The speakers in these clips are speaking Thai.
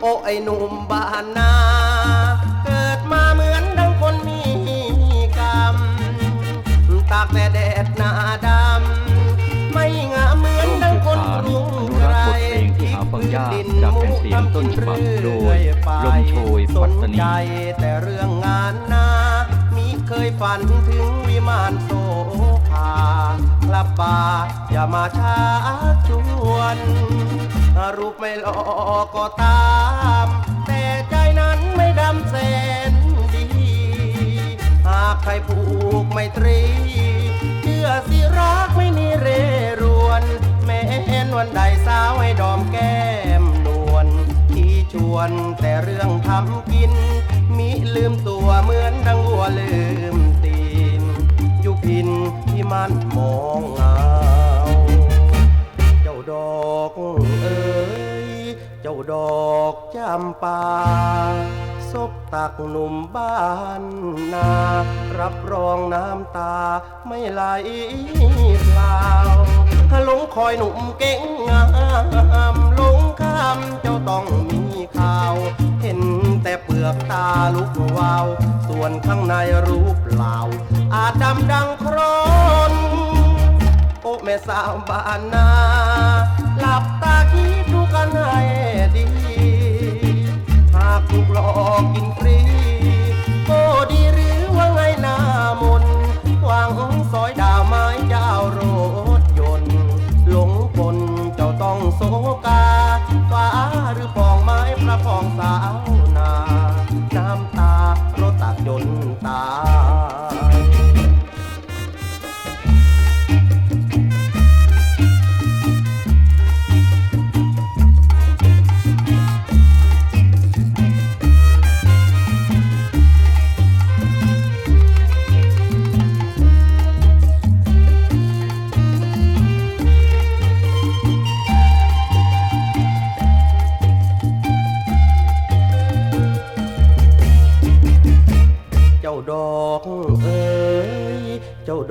โอ้ไอหนุ่มบ้านนา เกิดมาเหมือนดังคนมีกรรมตากแต่แดด ยากจากแผ่นเสียงต้นฉบับโดยลมโชยปัตตานีสนใจแต่เรื่องงานนามิเคยฝันถึงวิมานโซภากลับบ้านอย่ามาช้าชวนรูปไม่หลอก็ตาม แต่ใจนั้นไม่ดำแสนดี หากใครผูกไม่ตรีเชื่อสิรักไม่มีเรรวน แม้นวันใดส วนแต่เรื่องทำกิน มิลืมตัวเหมือนดังวัวลืมตีนยู่พินที่มันมองเงาเจ้าดอกเอ๋ยเจ้าดอกจำปาซบตักหนุ่มบ้านนา รับรองน้ำตาไม่ไหลเปล่าหลงคอยหนุ่มเก่งงามหลงคำเจ้าต้อง ลุกวาว ส่วนข้างในรูปเปล่า อาจดำดังโครนโอ้แม่สาวบ้านนา หลับตาคิดดูกันให้ดี หากถูกหลอกกินฟรี ตักยนต์ตา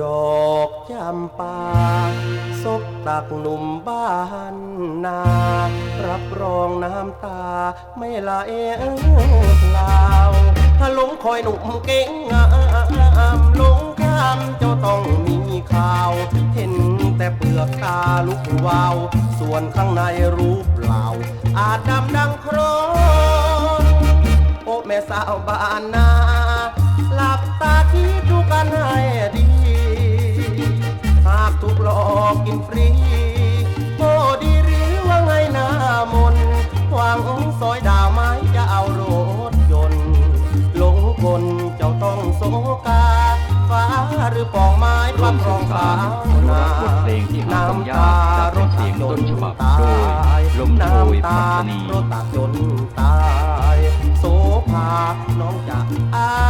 ดอกจำปาซบตักหนุ่มบ้านนา รับรองน้ำตาไม่ไหลเปล่าถ้าหลงคอยหนุ่มเก่งงามหลงคำเจ้าต้องมีข่าว เห็นแต่เปลือกตาลุกวาว ส่วนข้างในรูปเปล่า อาจดำดังโครนโอ้แม่สาวบ้านนา หลับตาคิดาหรือปองไม้ร่วมศึกษาอนุรักษ์เพลงที่หาฟังยากจะเป็นเสียงต้นฉบับโดยลมโชยพัฒนีรถตากจนตายโสภาน้องจ๋า